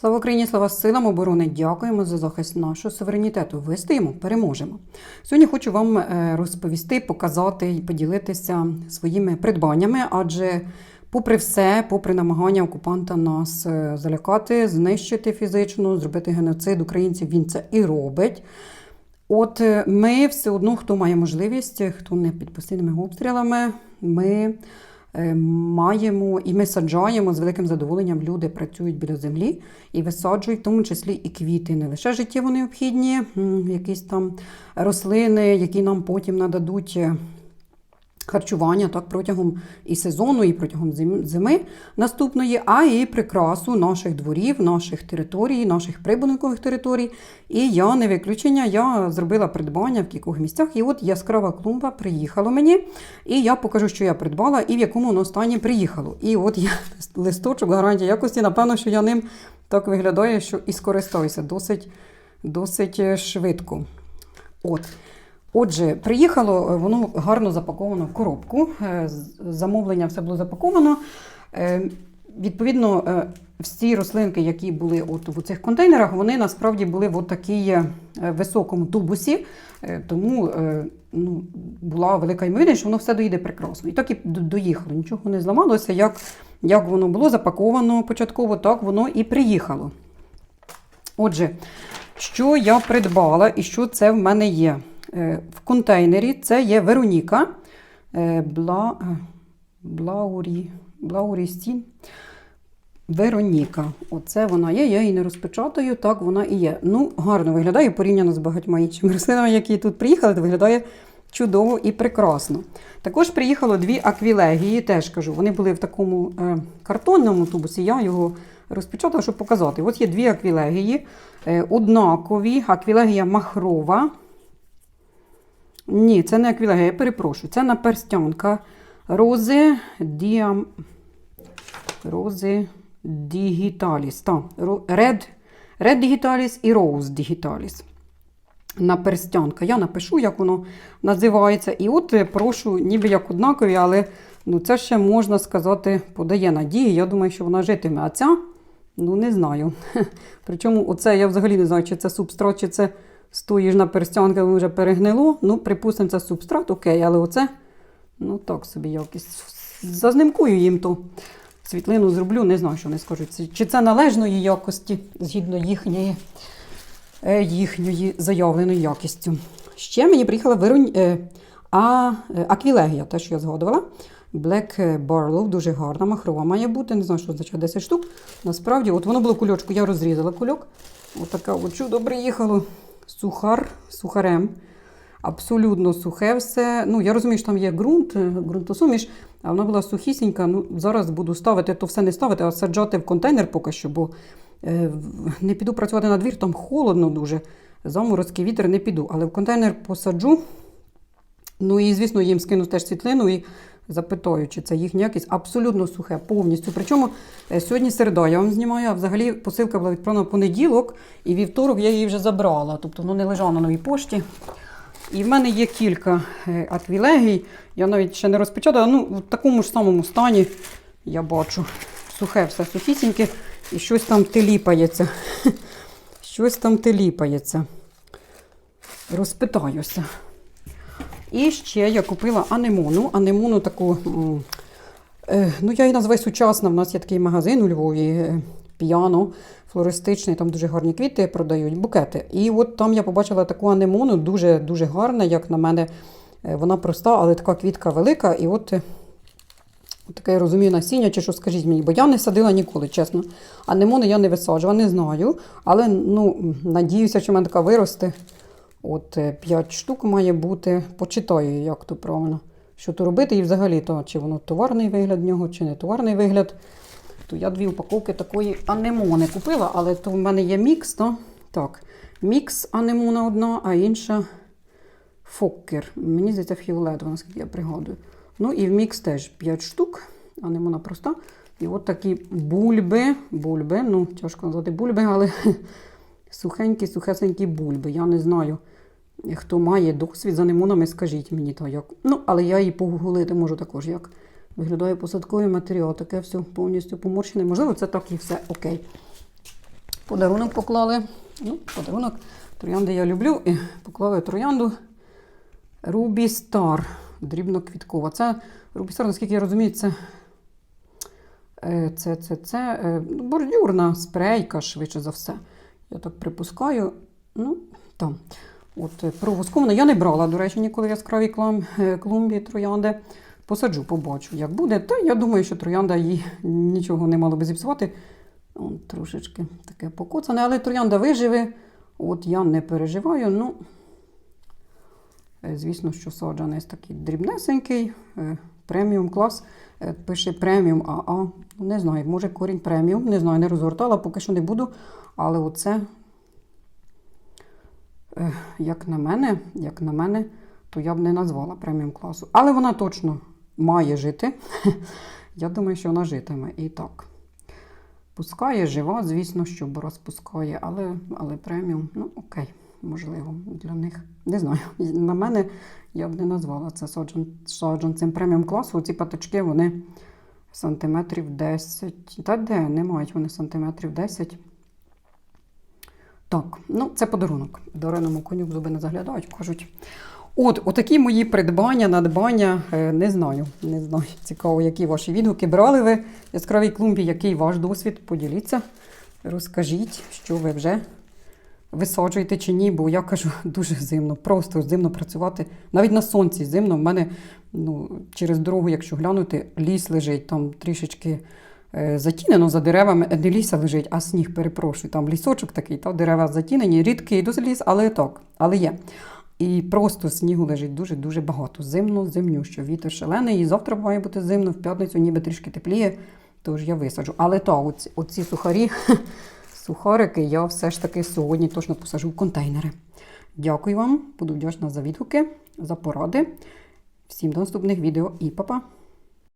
Слава Україні, слава силам оборони! Дякуємо за захист нашого суверенітету. Вистоїмо, переможемо. Сьогодні хочу вам е, розповісти, показати і поділитися своїми придбаннями, адже, попри все, попри намагання окупанта нас е, залякати, знищити фізично, зробити геноцид українців, він це і робить. От е, ми все одно, хто має можливість, хто не під постійними обстрілами, ми маємо і ми саджаємо з великим задоволенням. Люди працюють біля землі і висаджують, в тому числі і квіти, не лише життєво необхідні, якісь там рослини, які нам потім нададуть. Харчування так протягом і сезону, і протягом зими наступної, а і прикрасу наших дворів, наших територій, наших прибудинкових територій. І я не виключення, я зробила придбання в кількох місцях. І от яскрава клумба приїхала мені. І я покажу, що я придбала і в якому воно стані приїхало. І от я листочок гарантія якості. Напевно, що я ним так виглядає, що і скористаюся досить, досить е, швидко. От. Отже, приїхало, е, воно гарно запаковано в коробку. е, Замовлення все було запаковано. Е, Відповідно, всі рослинки, які були от в цих контейнерах, вони насправді були в такій високому тубусі, тому ну, була велика ймовірність, що воно все доїде прекрасно. І так і доїхало. Нічого не зламалося. Як, як воно було запаковано початково, так воно і приїхало. Отже, що я придбала і що це в мене є? Е, В контейнері це є Вероніка е, Бла, е, Блаурі, Блаурістін. Вероніка. Оце вона є, я її не розпечатаю, так вона і є. Ну, гарно виглядає порівняно з багатьма іншими рослинами, які тут приїхали, то виглядає чудово і прекрасно. Також приїхало дві аквілегії, теж кажу, вони були в такому картонному тубусі, я його розпечатала, щоб показати. От є дві аквілегії, однакові, аквілегія махрова. Ні, це не аквілегія, я перепрошую, це наперстянка рози діам... рози дігіталіс. Та, Red, Red Digitalis і Rose Digitalis. Наперстянка. Я напишу, як воно називається. І от е, прошу, ніби як однакові, але ну, це ще можна сказати, подає надії. Я думаю, що вона житиме. А ця, ну не знаю. Причому оце я взагалі не знаю, чи це субстрат, чи це стоїш на перстянки, вже перегнило. Ну, припустимо, це субстрат, окей, але оце, ну так собі якось. Зазнимкую їм то світлину зроблю, не знаю, що вони скажуть. Чи- це належної якості згідно їхньої, е, їхньої заявленої якістю. Ще мені приїхала Веронь... е, а, е, аквілегія, те, що я згадувала. Black Barlow, дуже гарна, махрова має бути, не знаю, що означає 10 штук. Насправді, от воно було кульочку, я розрізала кульок. Отаке от чудо приїхало. Сухар, сухарем. Абсолютно сухе все. Ну, я розумію, що там є ґрунт, е, ґрунтосуміш, а вона була сухісінька. Ну, зараз буду ставити, то все не ставити, а саджати в контейнер поки що, бо е, не піду працювати на двір, там холодно дуже. Заморозкий вітер не піду. Але в контейнер посаджу. Ну і, звісно, їм скину теж світлину і запитаю, чи це їхня якість. Абсолютно сухе, повністю. Причому е, сьогодні середа, я вам знімаю, а взагалі посилка була відправлена в понеділок, і вівторок я її вже забрала. Тобто воно не лежало на новій пошті. І в мене є кілька е, аквілегій. Я навіть ще не розпечатала. Ну, в такому ж самому стані я бачу. Сухе все сухісіньке, і щось там теліпається. Щось там теліпається. Розпитаюся. І ще я купила анемону. Анемону таку. е, Ну, я її називаю сучасна. У нас є такий магазин у Львові, е, піано, флористичний, там дуже гарні квіти продають, букети. І от там я побачила таку анемону, дуже дуже гарна, як на мене. Е, Вона проста, але така квітка велика. І от таке я розумію насіння, чи що скажіть мені, бо я не садила ніколи, чесно. Анемони я не висаджувала, не знаю. Але ну, надіюся, що в мене така виросте. От 5 штук має бути. Почитаю, як то правильно. Що то робити, і взагалі, то, чи воно товарний вигляд нього, чи не товарний вигляд. То я дві упаковки такої анемони купила, але то в мене є мікс, то так. Мікс анемона одна, а інша фоккер. Мені здається, фіолетова, наскільки я пригадую. Ну і в мікс теж 5 штук. Анемона проста. І от такі бульби. Бульби, ну, тяжко назвати бульби, але сухенькі, сухесенькі бульби. Я не знаю, хто має досвід з анемонами, скажіть мені то як. Ну, але я її погуглити можу також, як виглядає посадковий матеріал. Таке все повністю поморщене. Можливо, це так і все окей. Подарунок поклали. Ну, подарунок. Троянди я люблю. І поклали троянду Стар. Дрібноквіткова. Це Рубі Стар, наскільки я розумію, це, е, це, це, це е, бордюрна спрейка, швидше за все. Я так припускаю. Ну, там. От е, провоскована. Я не брала, до речі, ніколи яскраві е, клумбі троянди. Посаджу, побачу, як буде. Та я думаю, що троянда їй нічого не мало би зіпсувати. Он трошечки таке покоцане, але троянда виживе. От я не переживаю. Ну, е, звісно, що саджанець такий дрібнесенький, преміум клас. Пише преміум АА. Не знаю, може корінь преміум, не знаю, не розгортала, поки що не буду. Але оце, як на мене, як на мене, то я б не назвала преміум класу. Але вона точно має жити. Я думаю, що вона житиме. І так. Пускає, жива, звісно, що розпускає, але, але преміум, ну окей, можливо, для них. Не знаю. На мене я б не назвала це саджан, саджанцем преміум класу. Ці паточки, вони сантиметрів 10. Та де, не мають вони сантиметрів 10. Так, ну це подарунок. Дареному коню зуби не заглядають, кажуть. От, отакі мої придбання, надбання. е, Не знаю, не знаю. Цікаво, які ваші відгуки. Брали ви яскравій клумбі, який ваш досвід? Поділіться, розкажіть, що ви вже висаджуєте чи ні, бо я кажу, дуже зимно, просто зимно працювати. Навіть на сонці зимно. В мене ну, через дорогу, якщо глянути, ліс лежить, там трішечки затінено за деревами. Не ліса лежить, а сніг, перепрошую. Там лісочок такий, та дерева затінені, рідкий ліс, але так, але є. І просто снігу лежить дуже-дуже багато. Зимно, зимнющо. Вітер шалений. І завтра має бути зимно, в п'ятницю ніби трішки тепліє, тож я висаджу. Але то, оці, оці сухарі, сухарики я все ж таки сьогодні точно посажу в контейнери. Дякую вам, буду вдячна за відгуки, за поради. Всім до наступних відео і па-па!